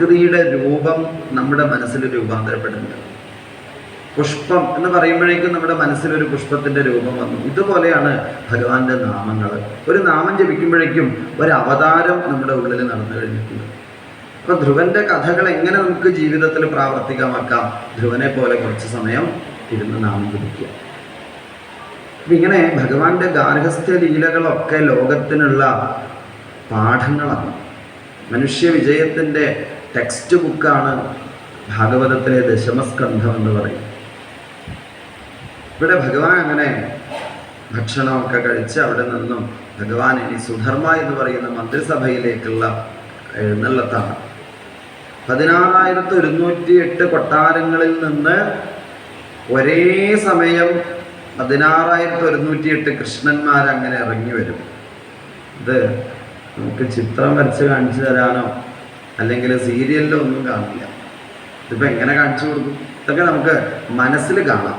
പ്രകൃതിയുടെ രൂപം നമ്മുടെ മനസ്സിൽ രൂപാന്തരപ്പെടുന്നുണ്ട്. പുഷ്പം എന്ന് പറയുമ്പോഴേക്കും നമ്മുടെ മനസ്സിൽ ഒരു പുഷ്പത്തിന്റെ രൂപം വന്നു. ഇതുപോലെയാണ് ഭഗവാന്റെ നാമങ്ങൾ. ഒരു നാമം ജപിക്കുമ്പോഴേക്കും ഒരു അവതാരം നമ്മുടെ ഉള്ളിൽ നടന്നു കഴിഞ്ഞിട്ടുണ്ട്. അപ്പൊ ധ്രുവന്റെ കഥകൾ എങ്ങനെ നമുക്ക് ജീവിതത്തിൽ പ്രാവർത്തികമാക്കാം? ധ്രുവനെ പോലെ കുറച്ച് സമയം ഇരുന്ന് നാമം ജപിക്കുക. അപ്പൊ ഇങ്ങനെ ഭഗവാന്റെ ഗാർഹസ്ഥ്യ ലീലകളൊക്കെ ലോകത്തിനുള്ള പാഠങ്ങളാണ്. മനുഷ്യ വിജയത്തിന്റെ ടെക്സ്റ്റ് ബുക്കാണ് ഭാഗവതത്തിലെ ദശമസ്കന്ധം എന്ന് പറയും. ഇവിടെ ഭഗവാൻ അങ്ങനെ ഭക്ഷണമൊക്കെ കഴിച്ച് അവിടെ നിന്നും ഭഗവാൻ ഇനി സുധർമ്മ എന്ന് പറയുന്ന മന്ത്രിസഭയിലേക്കുള്ള എഴുന്നള്ളത്താണ്. പതിനാറായിരത്തി ഒരുന്നൂറ്റി എട്ട് കൊട്ടാരങ്ങളിൽ നിന്ന് ഒരേ സമയം പതിനാറായിരത്തി ഒരുന്നൂറ്റി എട്ട് കൃഷ്ണന്മാർ അങ്ങനെ ഇറങ്ങി വരും. ഇത് നമുക്ക് ചിത്രം വരച്ച് കാണിച്ചു തരാനോ? അല്ലെങ്കിൽ സീരിയലിലോ ഒന്നും കാണില്ല ഇതിപ്പോൾ എങ്ങനെ കാണിച്ചു കൊടുക്കും? ഇതൊക്കെ നമുക്ക് മനസ്സിൽ കാണാം.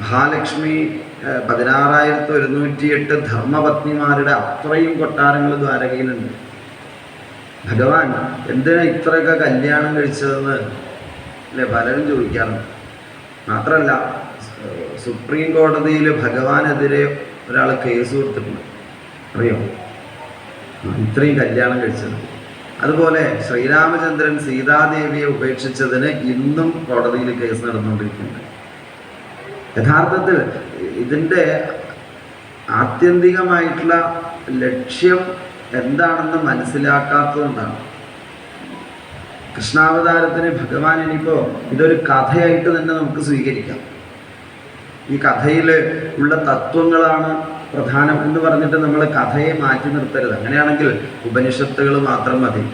മഹാലക്ഷ്മി പതിനാറായിരത്തി ഒരുന്നൂറ്റി എട്ട് ധർമ്മപത്നിമാരുടെ അത്രയും കൊട്ടാരങ്ങൾ ദ്വാരകയിലുണ്ട്. ഭഗവാൻ എന്തിനാ ഇത്രയൊക്കെ കല്യാണം കഴിച്ചതെന്ന് അല്ലെ പലരും ചോദിക്കാറുണ്ട്. മാത്രമല്ല സുപ്രീം കോടതിയിൽ ഭഗവാനെതിരെ ഒരാൾ കേസ് കൊടുത്തിട്ടുണ്ട്. അറിയോ? ഇത്രയും കല്യാണം കഴിച്ചത്. അതുപോലെ ശ്രീരാമചന്ദ്രൻ സീതാദേവിയെ ഉപേക്ഷിച്ചതിന് ഇന്നും കോടതിയിൽ കേസ് നടന്നുകൊണ്ടിരിക്കുന്നുണ്ട്. യഥാർത്ഥത്തിൽ ഇതിന്റെ ആത്യന്തികമായിട്ടുള്ള ലക്ഷ്യം എന്താണെന്ന് മനസ്സിലാക്കാത്തതുകൊണ്ടാണ് കൃഷ്ണാവതാരത്തിന് ഭഗവാൻ ഇനിയിപ്പോൾ ഇതൊരു കഥയായിട്ട് തന്നെ നമുക്ക് സ്വീകരിക്കാം. ഈ കഥയിൽ ഉള്ള തത്വങ്ങളാണ് പ്രധാനം എന്ന് പറഞ്ഞിട്ട് നമ്മൾ കഥയെ മാറ്റി നിർത്തരുത്. അങ്ങനെയാണെങ്കിൽ ഉപനിഷത്തുകൾ മാത്രം മതി.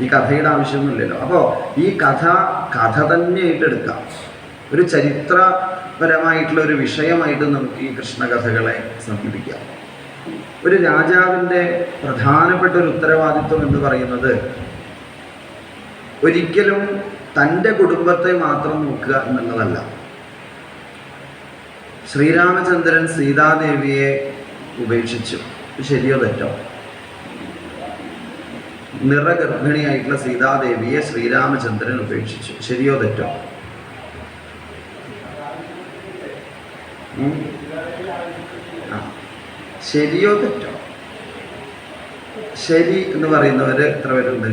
ഈ കഥയുടെ ആവശ്യമൊന്നുമില്ലല്ലോ. അപ്പോൾ ഈ കഥ കഥ തന്നെയായിട്ട് എടുക്കാം. ഒരു ചരിത്രപരമായിട്ടുള്ള ഒരു വിഷയമായിട്ട് നമുക്ക് ഈ കൃഷ്ണകഥകളെ സമീപിക്കാം. ഒരു രാജാവിന്റെ പ്രധാനപ്പെട്ട ഒരു ഉത്തരവാദിത്വം എന്ന് പറയുന്നത് ഒരിക്കലും തന്റെ കുടുംബത്തെ മാത്രം നോക്കുക എന്നുള്ളതല്ല. ശ്രീരാമചന്ദ്രൻ സീതാദേവിയെ ഉപേക്ഷിച്ചു. ശരിയോ തെറ്റോ? നിറഗർഭിണിയായിട്ടുള്ള സീതാദേവിയെ ശ്രീരാമചന്ദ്രൻ ഉപേക്ഷിച്ചു. ശരിയോ തെറ്റോ? ശരിയോ തെറ്റോ? ശരി എന്ന് പറയുന്നവര് എത്ര പേരുണ്ട്?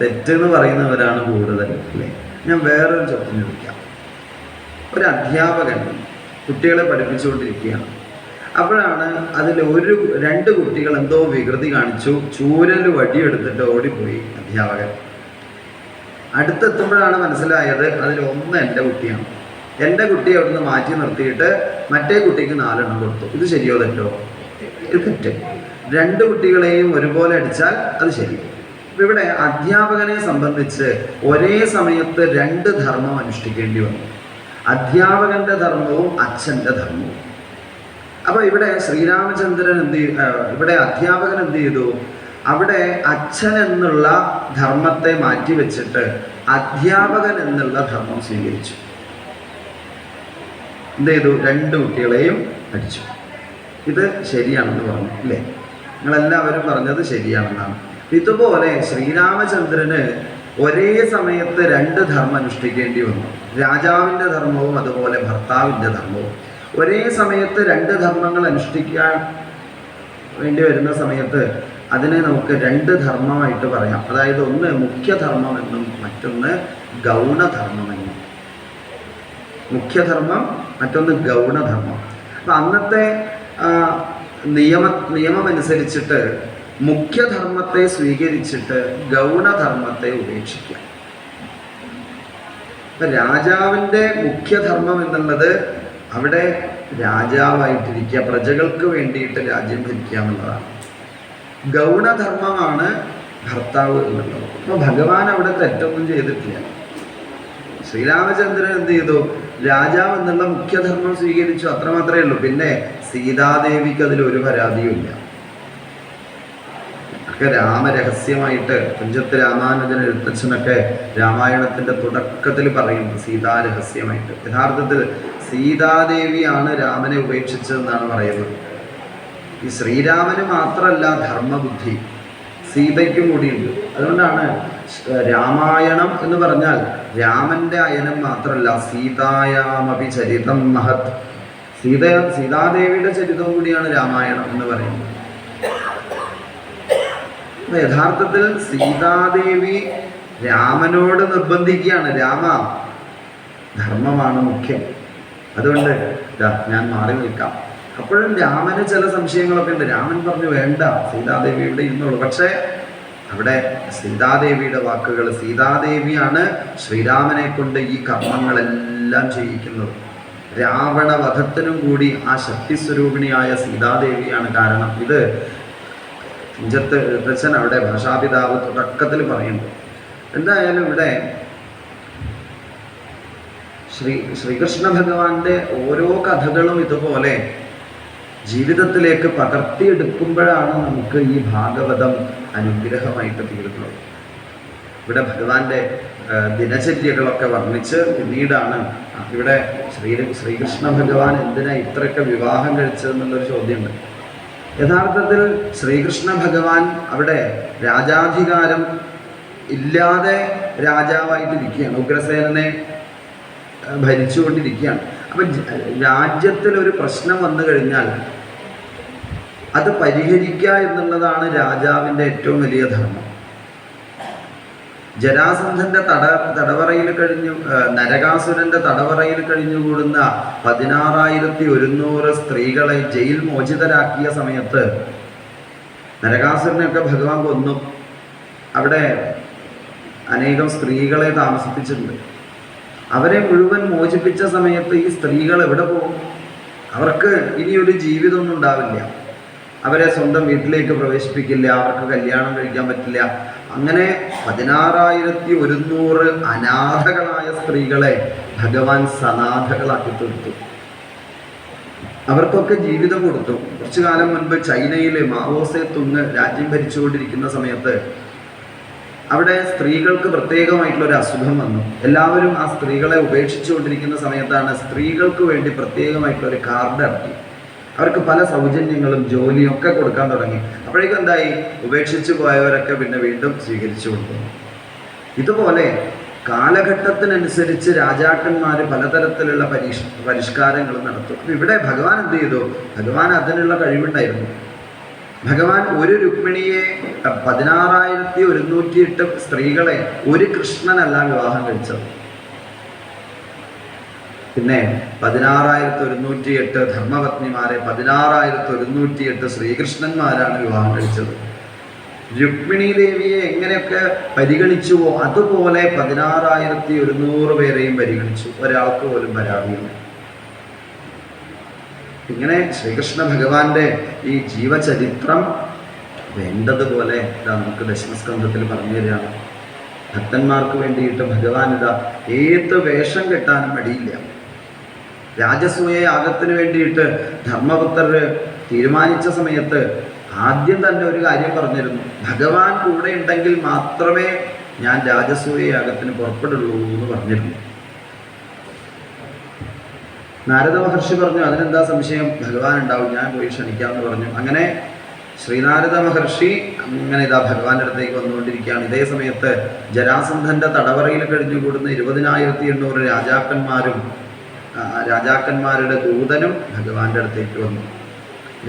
തെറ്റെന്ന് പറയുന്നവരാണ് കൂടുതൽ അല്ലേ? ഞാൻ വേറൊരു ചോദ്യം ചോദിക്കാം ഒരു അധ്യാപകൻ കുട്ടികളെ പഠിപ്പിച്ചുകൊണ്ടിരിക്കുകയാണ്. അപ്പോഴാണ് അതിൽ ഒരു രണ്ട് കുട്ടികൾ എന്തോ വികൃതി കാണിച്ചു. ചൂരൽ വടിയെടുത്തിട്ട് ഓടിപ്പോയി അധ്യാപകൻ. അടുത്തെത്തുമ്പോഴാണ് മനസ്സിലായത് അതിൽ എന്റെ കുട്ടിയാണ്. എന്റെ കുട്ടിയെ അവിടുന്ന് മാറ്റി നിർത്തിയിട്ട് മറ്റേ കുട്ടിക്ക് നാലെണ്ണം കൊടുത്തു. ഇത് ശരിയോ തെറ്റോ? ഇത് തെറ്റ്. രണ്ട് കുട്ടികളെയും ഒരുപോലെ അടിച്ചാൽ അത് ശരി. അപ്പൊ ഇവിടെ അധ്യാപകനെ സംബന്ധിച്ച് ഒരേ സമയത്ത് രണ്ട് ധർമ്മം അനുഷ്ഠിക്കേണ്ടി വന്നു. അധ്യാപകന്റെ ധർമ്മവും അച്ഛന്റെ ധർമ്മവും. അപ്പൊ ഇവിടെ ശ്രീരാമചന്ദ്രൻ എന്ത് ഇവിടെ അധ്യാപകൻ എന്ത് ചെയ്തു? അവിടെ അച്ഛൻ എന്നുള്ള ധർമ്മത്തെ മാറ്റിവെച്ചിട്ട് അധ്യാപകൻ എന്നുള്ള ധർമ്മം സ്വീകരിച്ചു. എന്ത് ചെയ്തു? രണ്ട് കുട്ടികളെയും പഠിച്ചു. ഇത് ശരിയാണെന്ന് പറഞ്ഞു അല്ലേ? നിങ്ങളെല്ലാവരും പറഞ്ഞത് ശരിയാണെന്നാണ്. ഇതുപോലെ ശ്രീരാമചന്ദ്രന് ഒരേ സമയത്ത് രണ്ട് ധർമ്മം അനുഷ്ഠിക്കേണ്ടി വന്നു. രാജാവിന്റെ ധർമ്മവും അതുപോലെ ഭർത്താവിന്റെ ധർമ്മവും. ഒരേ സമയത്ത് രണ്ട് ധർമ്മങ്ങൾ അനുഷ്ഠിക്കാൻ വേണ്ടി വരുന്ന സമയത്ത് അതിനെ നമുക്ക് രണ്ട് ധർമ്മമായിട്ട് പറയാം. അതായത് ഒന്ന് മുഖ്യധർമ്മം എന്നും മറ്റൊന്ന് ഗൗണധർമ്മം എന്നും മുഖ്യധർമ്മം മറ്റൊന്ന് ഗൗണധർമ്മം. അപ്പം അന്നത്തെ നിയമ നിയമമനുസരിച്ചിട്ട് മുഖ്യധർമ്മത്തെ സ്വീകരിച്ചിട്ട് ഗൗണധർമ്മത്തെ ഉപേക്ഷിക്കുക. രാജാവിന്റെ മുഖ്യധർമ്മം എന്നുള്ളത് അവിടെ രാജാവായിട്ടിരിക്കുക പ്രജകൾക്ക് വേണ്ടിയിട്ട് രാജ്യം ഭരിക്കുക എന്നുള്ളതാണ്. ഗൗണധർമ്മമാണ് ഭർത്താവ് എന്നുള്ളത്. അപ്പൊ ഭഗവാൻ അവിടെ തെറ്റൊന്നും ചെയ്തിട്ടില്ല. ശ്രീരാമചന്ദ്രൻ എന്ത് ചെയ്തു? രാജാവ് എന്നുള്ള മുഖ്യധർമ്മം സ്വീകരിച്ചു അത്രമാത്രമേ ഉള്ളൂ. പിന്നെ സീതാദേവിക്ക് അതിൽ ഒരു പരാതിയും ഇല്ല ഒക്കെ രാമരഹസ്യമായിട്ട് തുഞ്ചത്ത് രാമാനുജൻ എഴുത്തച്ഛനൊക്കെ രാമായണത്തിന്റെ തുടക്കത്തിൽ പറയുന്നു സീതാരഹസ്യമായിട്ട്. യഥാർത്ഥത്തിൽ സീതാദേവിയാണ് രാമനെ ഉപേക്ഷിച്ചതെന്നാണ് പറയുന്നത്. ഈ ശ്രീരാമന് മാത്രമല്ല ധർമ്മബുദ്ധി സീതയ്ക്കും കൂടിയുണ്ട്. അതുകൊണ്ടാണ് രാമായണം എന്ന് പറഞ്ഞാൽ രാമന്റെ അയനം മാത്രമല്ല സീതായാമപി ചരിതം മഹത്. സീത സീതാദേവിയുടെ ചരിതം കൂടിയാണ് രാമായണം എന്ന് പറയുന്നത്. യഥാർത്ഥത്തിൽ സീതാദേവി രാമനോട് നിർബന്ധിക്കുകയാണ്. രാമ ധർമ്മമാണ് മുഖ്യം. അതുകൊണ്ട് ഞാൻ മാറി നിൽക്കാം. അപ്പോഴും രാമന് ചില സംശയങ്ങളൊക്കെ ഉണ്ട്. രാമൻ പറഞ്ഞു വേണ്ട സീതാദേവിയുടെ ഇന്നുള്ളു. പക്ഷേ അവിടെ സീതാദേവിയുടെ വാക്കുകൾ സീതാദേവിയാണ് ശ്രീരാമനെ കൊണ്ട് ഈ കർമ്മങ്ങളെല്ലാം ചെയ്യിക്കുന്നത്. രാവണ വധത്തിനും കൂടി ആ ശക്തി സ്വരൂപിണിയായ സീതാദേവിയാണ് കാരണം. ഇത് തുഞ്ചത്ത് എഴുത്തച്ഛൻ അവിടെ ഭാഷാപിതാവ് തുടക്കത്തിൽ പറയുന്നു. എന്തായാലും ഇവിടെ ശ്രീ ശ്രീകൃഷ്ണ ഭഗവാന്റെ ഓരോ കഥകളും ഇതുപോലെ ജീവിതത്തിലേക്ക് പകർത്തിയെടുക്കുമ്പോഴാണ് നമുക്ക് ഈ ഭാഗവതം അനുഗ്രഹമായിട്ട് തീരുന്നത്. ഇവിടെ ഭഗവാന്റെ ദിനചര്യകളൊക്കെ വർണിച്ച് പിന്നീടാണ് ഇവിടെ ശ്രീ ശ്രീകൃഷ്ണ ഭഗവാൻ എന്തിനാ ഇത്രയൊക്കെ വിവാഹം കഴിച്ചതെന്നുള്ളൊരു ചോദ്യമുണ്ട്. യഥാർത്ഥത്തിൽ ശ്രീകൃഷ്ണ ഭഗവാൻ അവിടെ രാജാധികാരം ഇല്ലാതെ രാജാവായിട്ടിരിക്കുകയാണ് ഉഗ്രസേനനെ ഭരിച്ചുകൊണ്ടിരിക്കുകയാണ്. അപ്പൊ രാജ്യത്തിൽ ഒരു പ്രശ്നം വന്നു കഴിഞ്ഞാൽ അത് പരിഹരിക്കുക എന്നുള്ളതാണ് രാജാവിന്റെ ഏറ്റവും വലിയ ധർമ്മം. ജരാസന്ധന്റെ തട തടവറയിൽ കഴിഞ്ഞു നരകാസുരന്റെ തടവറയിൽ കഴിഞ്ഞുകൂടുന്ന പതിനാറായിരത്തി ഒരുന്നൂറ് സ്ത്രീകളെ ജയിൽ മോചിതരാക്കിയ സമയത്ത് നരകാസുരനെയൊക്കെ ഭഗവാൻ കൊന്നു. അവിടെ അനേകം സ്ത്രീകളെ താമസിപ്പിച്ചിട്ടുണ്ട്. അവരെ മുഴുവൻ മോചിപ്പിച്ച സമയത്ത് ഈ സ്ത്രീകൾ എവിടെ പോകും? അവർക്ക് ഇനി ഒരു ജീവിതമൊന്നും ഉണ്ടാവില്ല. അവരെ സ്വന്തം വീട്ടിലേക്ക് പ്രവേശിപ്പിക്കില്ല അവർക്ക് കല്യാണം കഴിക്കാൻ പറ്റില്ല. അങ്ങനെ പതിനാറായിരത്തി ഒരുന്നൂറ് അനാഥകളായ സ്ത്രീകളെ ഭഗവാൻ സനാഥകളാക്കി തീർത്തു. അവർക്കൊക്കെ ജീവിതം കൊടുത്തു. കുറച്ചു കാലം മുൻപ് ചൈനയിലെ മാവോസെ തുങ് രാജ്യം ഭരിച്ചുകൊണ്ടിരിക്കുന്ന സമയത്ത് അവിടെ സ്ത്രീകൾക്ക് പ്രത്യേകമായിട്ടുള്ള ഒരു അസുഖം വന്നു. എല്ലാവരും ആ സ്ത്രീകളെ ഉപേക്ഷിച്ചുകൊണ്ടിരിക്കുന്ന സമയത്താണ് സ്ത്രീകൾക്ക് വേണ്ടി പ്രത്യേകമായിട്ടുള്ള ഒരു കാർഡ് ഇറക്കി. അവർക്ക് പല സൗജന്യങ്ങളും ജോലിയും ഒക്കെ കൊടുക്കാൻ തുടങ്ങി. അപ്പോഴേക്കും എന്തായി? ഉപേക്ഷിച്ചു പോയവരൊക്കെ പിന്നെ വീണ്ടും സ്വീകരിച്ചു കൊണ്ടുവന്നു ഇതുപോലെ കാലഘട്ടത്തിനനുസരിച്ച് രാജാക്കന്മാർ പലതരത്തിലുള്ള പരീക്ഷ പരിഷ്കാരങ്ങൾ നടത്തും. അപ്പം ഇവിടെ ഭഗവാൻ എന്ത് ചെയ്തു? ഭഗവാൻ അതിനുള്ള കഴിവുണ്ടായിരുന്നു. ഭഗവാൻ ഒരു രുക്മിണിയെ പതിനാറായിരത്തി ഒരുന്നൂറ്റി എട്ട് സ്ത്രീകളെ ഒരു കൃഷ്ണനല്ല വിവാഹം കഴിച്ചത്. പിന്നെ പതിനാറായിരത്തി ഒരുന്നൂറ്റി എട്ട് ധർമ്മപത്നിമാരെ പതിനാറായിരത്തി ഒരുന്നൂറ്റി എട്ട് ശ്രീകൃഷ്ണന്മാരാണ് വിവാഹം കഴിച്ചത്. രുക്മിണി ദേവിയെ എങ്ങനെയൊക്കെ പരിഗണിച്ചുവോ അതുപോലെ പതിനാറായിരത്തി ഒരുന്നൂറ് പേരെയും പരിഗണിച്ചു. ഒരാൾക്ക് പോലും പരാതിയില്ല. ഇങ്ങനെ ശ്രീകൃഷ്ണ ഭഗവാന്റെ ഈ ജീവചരിത്രം വേണ്ടതുപോലെ ഇതാ നമുക്ക് ദശമസ്കന്ധത്തിൽ പറഞ്ഞു തരികയാണ് ഭക്തന്മാർക്ക് വേണ്ടിയിട്ട് ഭഗവാൻ ഇതാ ഏത് വേഷം കെട്ടാനും മടിയില്ല. രാജസൂയ യാഗത്തിന് വേണ്ടിയിട്ട് ധർമ്മപുത്രർ തീരുമാനിച്ച സമയത്ത് ആദ്യം തന്നെ ഒരു കാര്യം പറഞ്ഞിരുന്നു. ഭഗവാൻ കൂടെ ഉണ്ടെങ്കിൽ മാത്രമേ ഞാൻ രാജസൂയ യാഗത്തിന് പുറപ്പെടുള്ളൂ എന്ന് പറഞ്ഞിരുന്നു. നാരദ മഹർഷി പറഞ്ഞു അതിനെന്താ സംശയം? ഭഗവാൻ ഉണ്ടാവും ഞാൻ പോയി ക്ഷണിക്കാമെന്ന് പറഞ്ഞു. അങ്ങനെ ശ്രീനാരദ മഹർഷി അങ്ങനെ ഇതാ ഭഗവാന്റെ അടുത്തേക്ക് വന്നുകൊണ്ടിരിക്കുകയാണ്. ഇതേ സമയത്ത് ജരാസന്ധന്റെ തടവറയിൽ കഴിഞ്ഞുകൂടുന്ന ഇരുപതിനായിരത്തി എണ്ണൂറ് രാജാക്കന്മാരും രാജാക്കന്മാരുടെ ദൂതനും ഭഗവാന്റെ അടുത്തേക്ക് വന്നു.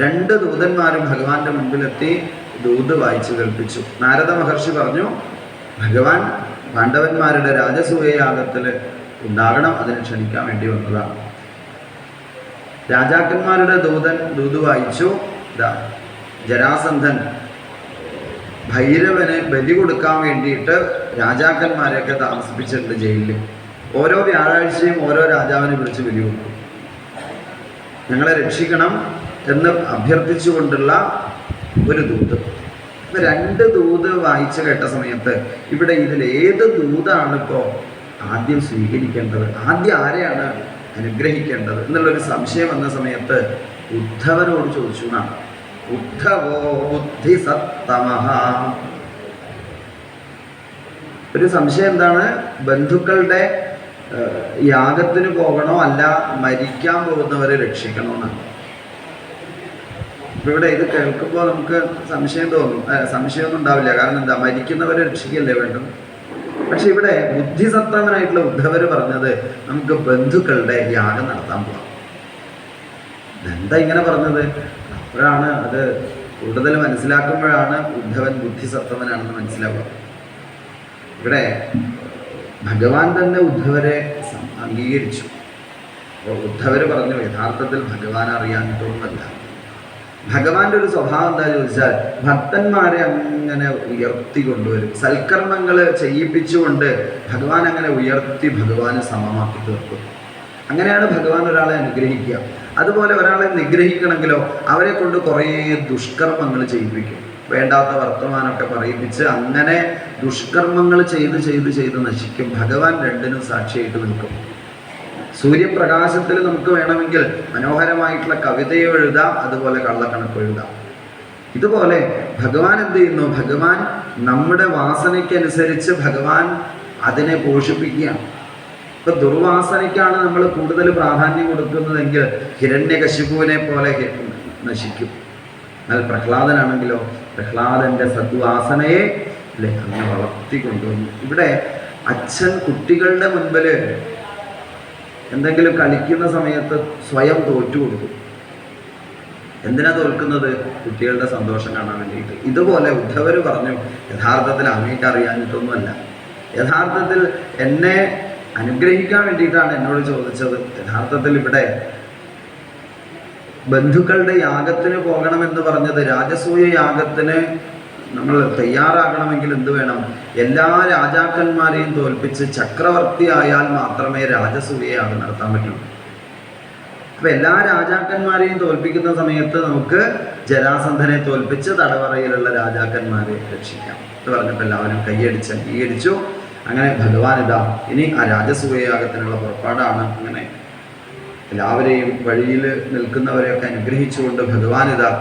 രണ്ട് ദൂതന്മാരും ഭഗവാന്റെ മുൻപിലെത്തി ദൂത് വായിച്ചു കേൾപ്പിച്ചു. നാരദ മഹർഷി പറഞ്ഞു ഭഗവാൻ പാണ്ഡവന്മാരുടെ രാജസൂയയാഗത്തിൽ ഉണ്ടാകണം അതിനെ ക്ഷണിക്കാൻ വേണ്ടി വന്നതാണ്. രാജാക്കന്മാരുടെ ദൂതൻ ദൂത് വായിച്ചു ജരാസന്ധൻ ഭൈരവന് ബലി കൊടുക്കാൻ വേണ്ടിയിട്ട് രാജാക്കന്മാരെയൊക്കെ താമസിപ്പിച്ചിട്ടുണ്ട് ജയിലിൽ. ഓരോ വ്യാഴാഴ്ചയും ഓരോ രാജാവിനെ വിളിച്ച് വിരിവു ഞങ്ങളെ രക്ഷിക്കണം എന്ന് അഭ്യർത്ഥിച്ചുകൊണ്ടുള്ള ഒരു ദൂത്. രണ്ട് ദൂത് വായിച്ചു കേട്ട സമയത്ത് ഇവിടെ ഇതിൽ ഏത് ദൂതാണ് ഇപ്പോൾ ആദ്യം സ്വീകരിക്കേണ്ടത്? ആദ്യം ആരെയാണ് അനുഗ്രഹിക്കേണ്ടത്? എന്നുള്ളൊരു സംശയം വന്ന സമയത്ത് ഉദ്ധവനോട് ചോദിച്ചു ഉദ്ധവോ ബുദ്ധി സത്തമഹ ഒരു സംശയം എന്താണ്? ബന്ധുക്കളുടെ യാഗത്തിന് പോകണോ അല്ല മരിക്കാൻ പോകുന്നവരെ രക്ഷിക്കണോ ഇവിടെ ഇത് കേൾക്കുമ്പോൾ നമുക്ക് സംശയം തോന്നും. സംശയമൊന്നും ഉണ്ടാവില്ല. കാരണം എന്താ? മരിക്കുന്നവരെ രക്ഷിക്കല്ലേ വേണ്ടും പക്ഷെ ഇവിടെ ബുദ്ധിസത്താവനായിട്ടുള്ള ഉദ്ധവര് പറഞ്ഞത് നമുക്ക് ബന്ധുക്കളുടെ യാഗം നടത്താൻ പോകാം എന്താ ഇങ്ങനെ പറഞ്ഞത്? അപ്പോഴാണ് അത് കൂടുതൽ മനസ്സിലാക്കുമ്പോഴാണ് ഉദ്ധവൻ ബുദ്ധിസത്വനാണെന്ന് മനസ്സിലാവുക. ഇവിടെ ഭഗവാൻ തന്നെ ഉദ്ധവരെ അംഗീകരിച്ചു. അപ്പോൾ ഉദ്ധവര് പറഞ്ഞു യഥാർത്ഥത്തിൽ ഭഗവാൻ അറിയാനിട്ടൊന്നുമല്ല ഭഗവാന്റെ ഒരു സ്വഭാവം എന്താ ചോദിച്ചാൽ ഭക്തന്മാരെ അങ്ങനെ ഉയർത്തി കൊണ്ടുവരും. സൽക്കർമ്മങ്ങൾ ചെയ്യിപ്പിച്ചുകൊണ്ട് ഭഗവാൻ അങ്ങനെ ഉയർത്തി ഭഗവാന് സമമാക്കി തീർക്കും. അങ്ങനെയാണ് ഭഗവാൻ ഒരാളെ അനുഗ്രഹിക്കുക. അതുപോലെ ഒരാളെ നിഗ്രഹിക്കണമെങ്കിലോ അവരെ കൊണ്ട് കുറേ ദുഷ്കർമ്മങ്ങൾ ചെയ്യിപ്പിക്കും. വേണ്ടാത്ത വർത്തമാനമൊക്കെ പറയിപ്പിച്ച് അങ്ങനെ ദുഷ്കർമ്മങ്ങൾ ചെയ്ത് ചെയ്ത് ചെയ്ത് നശിക്കും. ഭഗവാൻ രണ്ടിനും സാക്ഷിയായിട്ട് നിൽക്കും. സൂര്യപ്രകാശത്തിൽ നമുക്ക് വേണമെങ്കിൽ മനോഹരമായിട്ടുള്ള കവിതയോ എഴുതാം അതുപോലെ കള്ളക്കണക്ക് എഴുതാം. ഇതുപോലെ ഭഗവാൻ എന്ത് ചെയ്യുന്നു? ഭഗവാൻ നമ്മുടെ വാസനയ്ക്കനുസരിച്ച് ഭഗവാൻ അതിനെ പോഷിപ്പിക്കുകയാണ്. ഇപ്പൊ ദുർവാസനയ്ക്കാണ് നമ്മൾ കൂടുതൽ പ്രാധാന്യം കൊടുക്കുന്നതെങ്കിൽ ഹിരണ്യകശിപുവിനെ പോലെ നശിക്കും. എന്നാൽ പ്രഹ്ലാദനാണെങ്കിലോ പ്രഹ്ലാദന്റെ സദ്വാസനയെ അല്ലെ അങ്ങനെ വളർത്തി കൊണ്ടുവന്നു. ഇവിടെ അച്ഛൻ കുട്ടികളുടെ മുൻപിൽ എന്തെങ്കിലും കളിക്കുന്ന സമയത്ത് സ്വയം തോറ്റു കൊടുക്കും എന്തിനാ തോൽക്കുന്നത്? കുട്ടികളുടെ സന്തോഷം കാണാൻ വേണ്ടിയിട്ട്. ഇതുപോലെ ഉദ്ധവർ പറഞ്ഞു യഥാർത്ഥത്തിൽ അങ്ങേക്ക് അറിയാനിട്ടൊന്നുമല്ല യഥാർത്ഥത്തിൽ എന്നെ അനുഗ്രഹിക്കാൻ വേണ്ടിയിട്ടാണ് എന്നോട് ചോദിച്ചത്. യഥാർത്ഥത്തിൽ ഇവിടെ ബന്ധുക്കളുടെ യാഗത്തിന് പോകണമെന്ന് പറഞ്ഞത് രാജസൂയ യാഗത്തിന് നമ്മൾ തയ്യാറാകണമെങ്കിൽ എന്ത് വേണം? എല്ലാ രാജാക്കന്മാരെയും തോൽപ്പിച്ച് ചക്രവർത്തി ആയാൽ മാത്രമേ രാജസൂയ യാഗം നടത്താൻ പറ്റുള്ളൂ അപ്പൊ എല്ലാ രാജാക്കന്മാരെയും തോൽപ്പിക്കുന്ന സമയത്ത് നമുക്ക് ജരാസന്ധനെ തോൽപ്പിച്ച് തടവറയിലുള്ള രാജാക്കന്മാരെ രക്ഷിക്കാം. എന്ന് പറഞ്ഞപ്പോൾ എല്ലാവരും കൈയടിച്ച് അംഗീകരിച്ചു. അങ്ങനെ ഭഗവാൻ ഇതാ ഇനി ആ രാജസൂയയാഗത്തിനുള്ള പുറപ്പാടാണ്. അങ്ങനെ എല്ലാവരെയും വഴിയിൽ നിൽക്കുന്നവരെയൊക്കെ അനുഗ്രഹിച്ചുകൊണ്ട് ഭഗവാൻ ഇതാ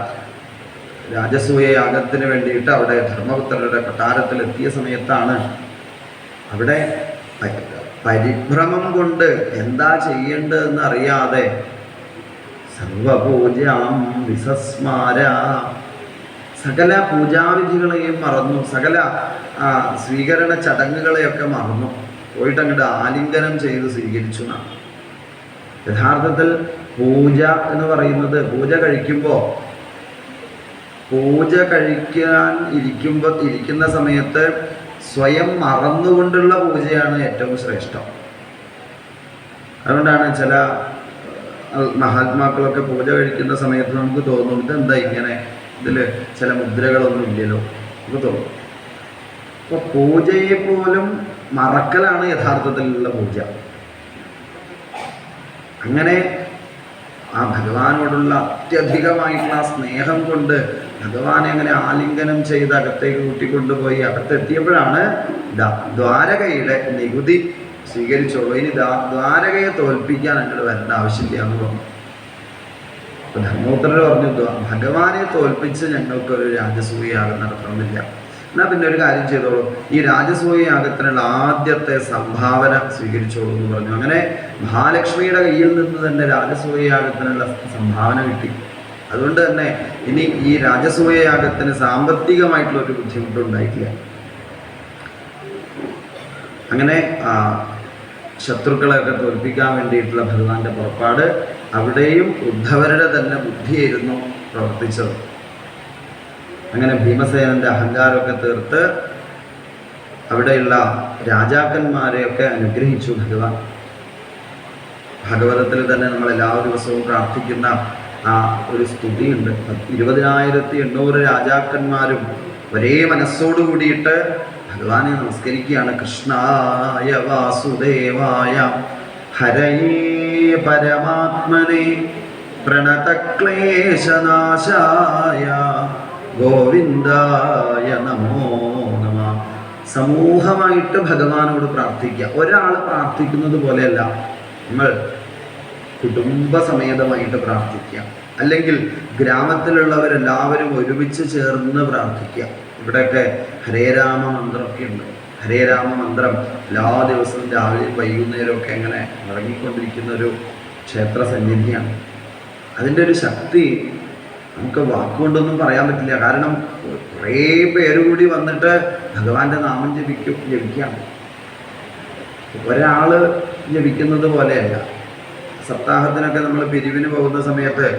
രാജസൂയ യാഗത്തിന് വേണ്ടിയിട്ട് അവിടെ ധർമ്മപുത്രരുടെ കൊട്ടാരത്തിൽ എത്തിയ സമയത്താണ് അവിടെ പരിഭ്രമം കൊണ്ട് എന്താ ചെയ്യേണ്ടതെന്ന് അറിയാതെ സർവപൂജാം വിസസ്മാര. സകല പൂജാവിധികളെയും മറന്നു. സകല സ്വീകരണ ചടങ്ങുകളെയൊക്കെ മറന്നു. പോയിട്ട് അങ്ങോട്ട് ആലിംഗനം ചെയ്ത് സ്വീകരിച്ചു എന്നാണ്. യഥാർത്ഥത്തിൽ പൂജ എന്ന് പറയുന്നത് പൂജ കഴിക്കുമ്പോൾ പൂജ കഴിക്കാൻ ഇരിക്കുമ്പോൾ ഇരിക്കുന്ന സമയത്ത് സ്വയം മറന്നുകൊണ്ടുള്ള പൂജയാണ് ഏറ്റവും ശ്രേഷ്ഠം. അതുകൊണ്ടാണ് ചില മഹാത്മാക്കളൊക്കെ പൂജ കഴിക്കുന്ന സമയത്ത് നമുക്ക് തോന്നും എന്താ ഇങ്ങനെ? ഇതിൽ ചില മുദ്രകളൊന്നും ഇല്ലല്ലോ നമുക്ക് തോന്നും. അപ്പോൾ പൂജയെ പോലും മറക്കലാണ് യഥാർത്ഥത്തിലുള്ള പൂജ. അങ്ങനെ ആ ഭഗവാനോടുള്ള അത്യധികമായിട്ടുള്ള സ്നേഹം കൊണ്ട് ഭഗവാനെ അങ്ങനെ ആലിംഗനം ചെയ്ത് അകത്തേക്ക് കൂട്ടിക്കൊണ്ടുപോയി. അകത്തെത്തിയപ്പോഴാണ് ദ്വാരകയുടെ നികുതി സ്വീകരിച്ചോളൂ. ഇനി ദ്വാരകയെ തോൽപ്പിക്കാൻ അങ്ങോട്ട് വരേണ്ട ആവശ്യമില്ല എന്ന് പറഞ്ഞു. അപ്പൊ ധർമ്മോത്തരർ പറഞ്ഞു ഭഗവാനെ തോൽപ്പിച്ച് ഞങ്ങൾക്കൊരു രാജസൂയ നടത്തണമെന്നില്ല. എന്നാ പിന്നെ ഒരു കാര്യം ചെയ്തോളൂ. ഈ രാജസൂയ യാഗത്തിനുള്ള ആദ്യത്തെ സംഭാവന സ്വീകരിച്ചോളൂ എന്ന് പറഞ്ഞു. അങ്ങനെ മഹാലക്ഷ്മിയുടെ കയ്യിൽ നിന്ന് തന്നെ രാജസൂയയാഗത്തിനുള്ള സംഭാവന കിട്ടി. അതുകൊണ്ട് തന്നെ ഇനി ഈ രാജസൂയയാഗത്തിന് സാമ്പത്തികമായിട്ടുള്ള ഒരു ബുദ്ധിമുട്ടുണ്ടായിട്ടില്ല അങ്ങനെ ശത്രുക്കളെയൊക്കെ തോൽപ്പിക്കാൻ വേണ്ടിയിട്ടുള്ള ഭഗവാന്റെ പുറപ്പാട് അവിടെയും ഉദ്ധവരുടെ തന്നെ ബുദ്ധിയായിരുന്നു പ്രവർത്തിച്ചത്. അങ്ങനെ ഭീമസേനന്റെ അഹങ്കാരമൊക്കെ തീർത്ത് അവിടെയുള്ള രാജാക്കന്മാരെയൊക്കെ അനുഗ്രഹിച്ചു ഭഗവാൻ. ഭാഗവതത്തിൽ തന്നെ നമ്മൾ എല്ലാ ദിവസവും പ്രാർത്ഥിക്കുന്ന ആ ഒരു സ്തുതിയുണ്ട്. ഇരുപതിനായിരത്തി എണ്ണൂറ് രാജാക്കന്മാരും ഒരേ മനസ്സോടു കൂടിയിട്ട് ഭഗവാനെ നമസ്കരിക്കുകയാണ്. കൃഷ്ണായ വാസുദേവായ ഹരയേ പരമാത്മനെ പ്രണതക്ലേശനാശായ ഗോവിന്ദായ നമോ നമ. സമൂഹമായിട്ട് ഭഗവാനോട് പ്രാർത്ഥിക്കുക. ഒരാൾ പ്രാർത്ഥിക്കുന്നത് പോലെയല്ല. നമ്മൾ കുടുംബസമേതമായിട്ട് പ്രാർത്ഥിക്കുക. അല്ലെങ്കിൽ ഗ്രാമത്തിലുള്ളവരെല്ലാവരും ഒരുമിച്ച് ചേർന്ന് പ്രാർത്ഥിക്കുക. ഇവിടെയൊക്കെ ഹരേരാമ മന്ത്രമൊക്കെ ഉണ്ട് ഹരേരാമ മന്ത്രം എല്ലാ ദിവസവും രാവിലെ വൈകുന്നേരമൊക്കെ അങ്ങനെ ഇറങ്ങിക്കൊണ്ടിരിക്കുന്ന ഒരു ക്ഷേത്ര സന്നിധിയാണ്. അതിന്റെ ഒരു ശക്തി നമുക്ക് വാക്കുകൊണ്ടൊന്നും പറയാൻ പറ്റില്ല. കാരണം കുറേ പേര് കൂടി വന്നിട്ട് ഭഗവാന്റെ നാമം ജപിക്കും ജപിക്കുകയാണ്. ഒരാൾ ജപിക്കുന്നത് പോലെയല്ല. സപ്താഹത്തിനൊക്കെ നമ്മൾ പിരിവിന് പോകുന്ന സമയത്ത്